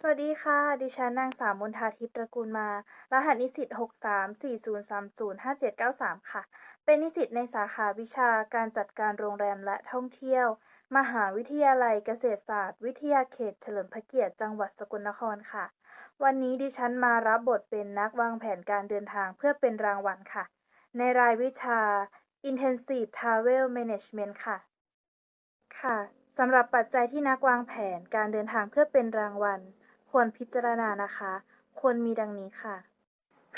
สวัสดีค่ะ ดิฉันนางสาวมนทาทิพย์ตระกูลมา รหัสนิสิต6340305793 ค่ะ เป็นนิสิตในสาขาวิชาการจัดการโรงแรมและท่องเที่ยว มหาวิทยาลัยเกษตรศาสตร์ วิทยาเขตเฉลิมพระเกียรติจังหวัดสกลนครค่ะ วันนี้ดิฉันมารับบทเป็นนักวางแผนการเดินทางเพื่อเป็นรางวัลค่ะ ในรายวิชา Intensive Travel Management ค่ะ ค่ะสำหรับปัจจัยที่นักวางแผนการเดินทางเพื่อเป็นรางวัล ควรพิจารณานะคะ ควรมีดังนี้ค่ะ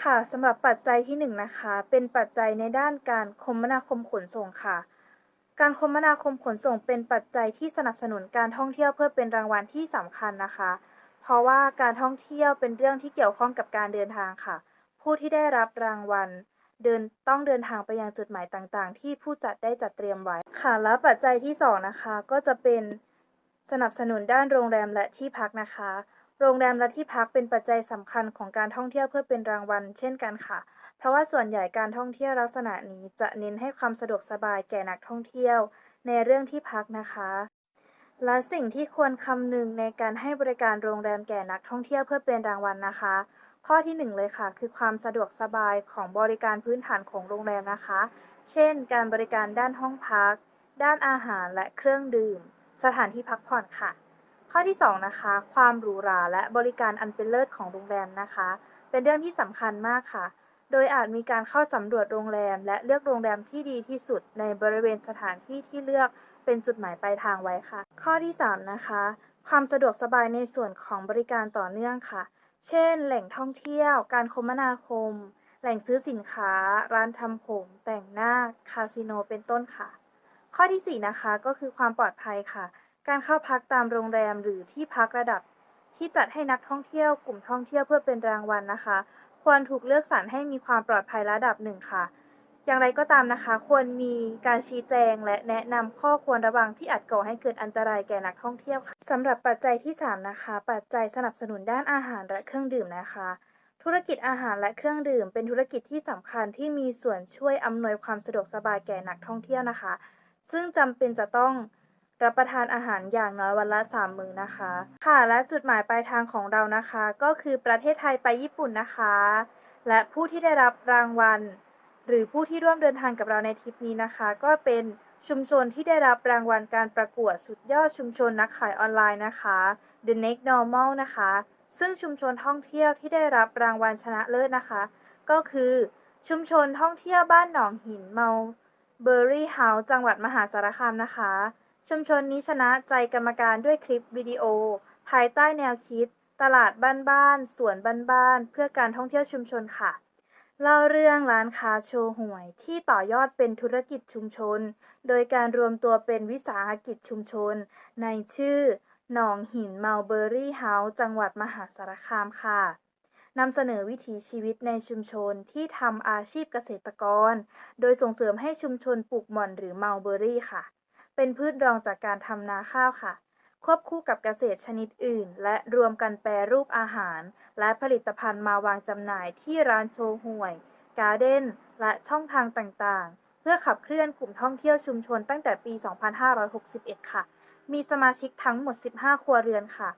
ค่ะสำหรับปัจจัยที่หนึ่งนะคะ เป็นปัจจัยในด้านการคมนาคมขนส่งค่ะ การคมนาคมขนส่งเป็นปัจจัยที่สนับสนุนการท่องเที่ยวเพื่อเป็นรางวัลที่สำคัญนะคะ เพราะว่าการท่องเที่ยวเป็นเรื่องที่เกี่ยวข้องกับการเดินทางค่ะ ผู้ที่ได้รับรางวัลเดินต้องเดินทางไปยังจุดหมายต่างๆ ที่ผู้จัดได้จัดเตรียมไว้ค่ะ และปัจจัยที่สองนะคะ ก็จะเป็นสนับสนุนด้านโรงแรมและที่พักนะคะ โรงแรมและที่พักเป็นปัจจัยสำคัญของการท่องเที่ยวเพื่อเป็นรางวัล เช่นกันค่ะ เพราะว่าส่วนใหญ่การท่องเที่ยวลักษณะนี้จะเน้นให้ความสะดวกสบายแก่นักท่องเที่ยว ในเรื่องที่พักนะคะ และสิ่งที่ควรคำนึงในการให้บริการโรงแรมแก่นักท่องเที่ยวเพื่อเป็นรางวัลนะคะ ข้อที่หนึ่งเลยค่ะ คือความสะดวกสบายของบริการพื้นฐานของโรงแรมนะคะ เช่น การบริการด้านห้องพัก ด้านอาหารและเครื่องดื่ม สถานที่พักผ่อนค่ะ ข้อที่สองนะคะ ความหรูหราและบริการอันเป็นเลิศของโรงแรมนะคะ เป็นเรื่องที่สำคัญมากค่ะ โดยอาจมีการเข้าสำรวจโรงแรม และเลือกโรงแรมที่ดีที่สุดในบริเวณสถานที่ที่เลือกเป็นจุดหมายปลายทางไว้ค่ะ ข้อที่สามนะคะ ความสะดวกสบายในส่วนของบริการต่อเนื่องค่ะ เช่น แหล่งท่องเที่ยว การคมนาคม แหล่งซื้อสินค้า ร้านทำผม แต่งหน้า คาสิโน เป็นต้นค่ะ ข้อที่ 4 นะคะ ก็คือความปลอดภัยค่ะ การเข้าพักตามโรงแรมหรือที่พักระดับที่จัดให้นักท่องเที่ยวกลุ่มท่องเที่ยวเพื่อเป็นรางวัลนะคะ ควรถูกเลือกสรรให้มีความปลอดภัยระดับหนึ่งค่ะ อย่างไรก็ตามนะคะ ควรมีการชี้แจงและแนะนำข้อควรระวังที่อาจก่อให้เกิดอันตรายแก่นักท่องเที่ยวค่ะสำหรับปัจจัยที่ 3 นะคะ ปัจจัยสนับสนุนด้านอาหารและเครื่องดื่มนะคะ ธุรกิจอาหารและเครื่องดื่ม เป็นธุรกิจที่สำคัญที่มีส่วนช่วยอำนวยความสะดวกสบายแก่นักท่องเที่ยวนะคะ ซึ่งจำเป็นจะต้อง รับประทานอาหารอย่างน้อยวันละ3มื้อนะคะ ค่ะ และจุดหมายปลายทางของเรานะคะ ก็คือประเทศไทยไปญี่ปุ่นนะคะ และผู้ที่ได้รับรางวัล หรือผู้ที่ร่วมเดินทางกับเราในทริปนี้นะคะ ก็เป็นชุมชนที่ได้รับรางวัลการประกวดสุดยอดชุมชนนักขายออนไลน์นะคะ The Next Normal นะคะ ซึ่งชุมชนท่องเที่ยวที่ได้รับรางวัลชนะเลิศนะคะ ก็คือชุมชนท่องเที่ยวบ้านหนองหินเมาเบอร์รี่เฮาส์จังหวัดมหาสารคามนะคะ ชุมชนนี้ชนะใจกรรมการด้วยคลิปวิดีโอ ภายใต้แนวคิด ตลาดบ้านๆสวนบ้านๆเพื่อการท่องเที่ยวชุมชนค่ะ เล่าเรื่องร้านค้าโชว์หวยที่ต่อยอดเป็นธุรกิจชุมชน โดยการรวมตัวเป็นวิสาหกิจชุมชน ในชื่อหนองหินเมาเบอร์รี่เฮาส์จังหวัดมหาสารคามค่ะนำเสนอวิถีชีวิตในชุมชนที่ทำอาชีพเกษตรกร โดยส่งเสริมให้ชุมชนปลูกหม่อนหรือเมาเบอร์รี่ค่ะ เป็นพืชรองจากการทำนาข้าวค่ะ ควบคู่กับเกษตรชนิดอื่น และรวมกันแปรรูปอาหาร และผลิตภัณฑ์มาวางจำหน่ายที่ร้านโชว์หวย การ์เด้น และช่องทางต่างๆ เพื่อขับเคลื่อนกลุ่มท่องเที่ยวชุมชนตั้งแต่ปี 2561 ค่ะ มีสมาชิกทั้งหมด 15 ครัวเรือนค่ะ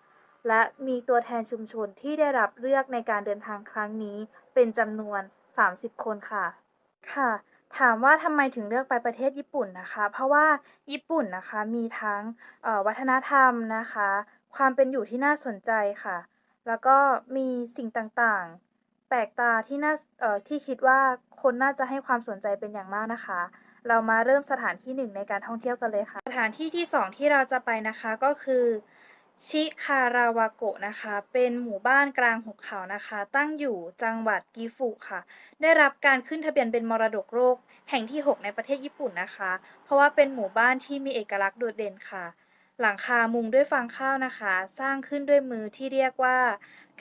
และมีตัวแทนชุมชนที่ได้รับเลือกในการเดินทางครั้งนี้ เป็นจำนวน 30 คนค่ะ ค่ะ ถามว่าทำไมถึงเลือกไปประเทศญี่ปุ่นนะคะ เพราะว่าญี่ปุ่นนะคะมีทั้งวัฒนธรรมนะคะ ความเป็นอยู่ที่น่าสนใจค่ะ แล้วก็มีสิ่งต่างๆ แปลกตาที่น่าที่คิดว่าคนน่าจะให้ความสนใจเป็นอย่างมากนะคะ เรามาเริ่มสถานที่หนึ่งในการท่องเที่ยวกันเลยค่ะ สถานที่ที่สองที่เราจะไปนะคะก็คือ ชิคาราวาโกะนะคะ เป็นหมู่บ้านกลางหุบเขานะคะ ตั้งอยู่จังหวัดกิฟุค่ะ ได้รับการขึ้นทะเบียนเป็นมรดกโลกแห่งที่ 6 ในประเทศญี่ปุ่นนะคะ เพราะว่าเป็นหมู่บ้านที่มีเอกลักษณ์โดดเด่นค่ะ หลังคามุงด้วยฟางข้าวนะคะ สร้างขึ้นด้วยมือที่เรียกว่า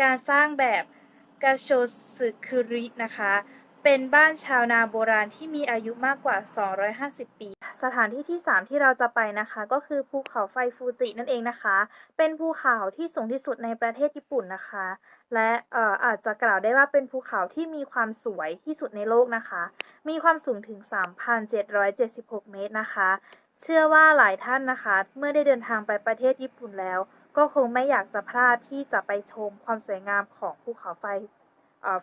การสร้างแบบกาโชสึคุรินะคะ เป็นบ้านชาวนาโบราณที่มีอายุมากกว่า 250 ปี สถานที่ที่ 3 ที่เราจะไปนะคะ ก็คือภูเขาไฟฟูจินั่นเองนะคะ เป็นภูเขาที่สูงที่สุดในประเทศญี่ปุ่นนะคะ และอออาจจะกล่าวได้ว่าเป็นภูเขาที่มีความสวยที่สุดในโลกนะคะ มีความสูงถึง 3,776 เมตรนะคะ เชื่อว่าหลายท่านนะคะ เมื่อได้เดินทางไปประเทศญี่ปุ่นแล้ว ก็คงไม่อยากจะพลาดที่จะไปชมความสวยงามของภูเขาไฟ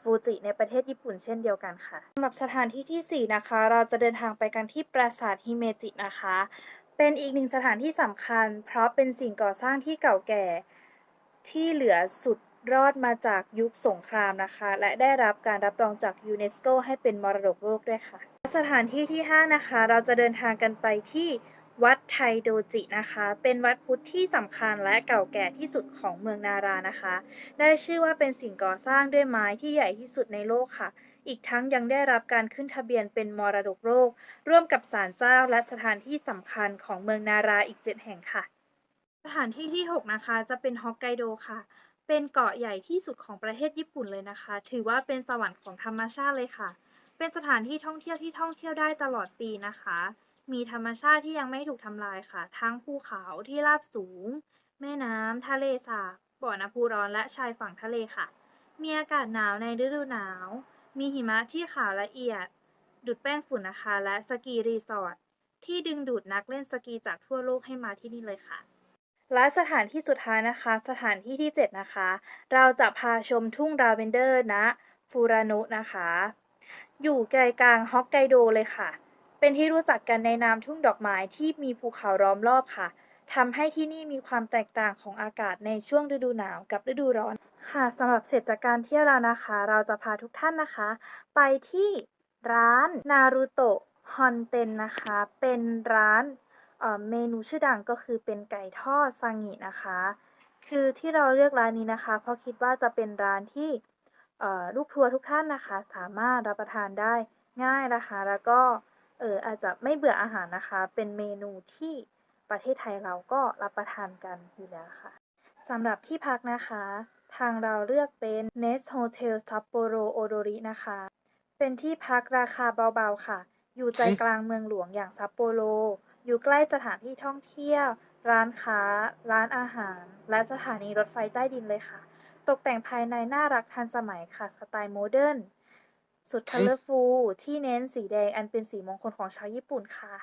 ฟูจิในประเทศญี่ปุ่นเช่นเดียวกันค่ะสำหรับสถานที่ที่ 4 นะคะ เราจะเดินทางไปกันที่ปราสาทฮิเมจินะคะ เป็นอีกหนึ่งสถานที่สำคัญ เพราะเป็นสิ่งก่อสร้างที่เก่าแก่ ที่เหลือสุดรอดมาจากยุคสงครามนะคะ และได้รับการรับรองจากยูเนสโกให้เป็นมรดกโลกด้วยค่ะ สถานที่ที่ 5 นะคะ เราจะเดินทางกันไปที่ วัดไทโดจินะคะ เป็นวัดพุทธที่สำคัญและเก่าแก่ที่สุดของเมืองนารานะคะ ได้ชื่อว่าเป็นสิ่งก่อสร้างด้วยไม้ที่ใหญ่ที่สุดในโลกค่ะ อีกทั้งยังได้รับการขึ้นทะเบียนเป็นมรดกโลก ร่วมกับศาลเจ้าและสถานที่สำคัญของเมืองนาราอีก 7 แห่งค่ะ สถานที่ที่ 6 นะคะจะเป็นฮอกไกโดค่ะ เป็นเกาะใหญ่ที่สุดของประเทศญี่ปุ่นเลยนะคะ ถือว่าเป็นสวรรค์ของธรรมชาติเลยค่ะ เป็นสถานที่ท่องเที่ยวที่ท่องเที่ยวได้ตลอดปีนะคะ มีธรรมชาติที่ยังไม่ถูกทำลายค่ะ ทั้งภูเขาที่ราบสูง แม่น้ำทะเลสาบบ่อน้ำพุร้อนและชายฝั่งทะเลค่ะ มีอากาศหนาวในฤดูหนาว มีหิมะที่ขาวละเอียดดูดแป้งฝุ่นนะคะ และสกีรีสอร์ทที่ดึงดูดนักเล่นสกีจากทั่วโลกให้มาที่นี่เลยค่ะ และสถานที่สุดท้ายนะคะ สถานที่ที่ 7 นะคะ เราจะพาชมทุ่งลาเวนเดอร์ณฟูรานุนะคะ อยู่ใจกลางฮอกไกโดเลยค่ะ เป็นที่รู้จักกันในนามทุ่งดอกไม้ที่มีภูเขาล้อมรอบค่ะทำให้ที่นี่มีความแตกต่างของอากาศในช่วงฤดูหนาวกับฤดูร้อน ค่ะสำหรับเสร็จจากการเที่ยวแล้วนะคะ เราจะพาทุกท่านนะคะ ไปที่ร้านนารูโตะฮอนเต็นนะคะ เป็นร้านเมนูชื่อดังก็คือเป็นไก่ทอดซางินะคะ คือที่เราเลือกร้านนี้นะคะ เพราะคิดว่าจะเป็นร้านที่ลูกทัวร์ทุกท่านนะคะ สามารถรับประทานได้ง่ายนะคะ แล้วก็ เอออาจจะไม่เบื่ออาหารนะคะ เป็นเมนูที่ประเทศไทยเราก็รับประทานกันอยู่แล้วค่ะสำหรับที่พักนะคะ ทางเราเลือกเป็น Nest Hotel Sapporo Odori นะคะ เป็นที่พักราคาเบาๆค่ะ อยู่ใจกลางเมืองหลวงอย่างซัปโปโร อยู่ใกล้สถานที่ท่องเที่ยว ร้านค้า ร้านอาหาร และสถานีรถไฟใต้ดินเลยค่ะ ตกแต่งภายในน่ารักทันสมัยค่ะ สไตล์โมเดิร์น สุดคัลเลอร์ฟูลที่เน้นสีแดงอันเป็นสีมงคลของชาวญี่ปุ่นค่ะ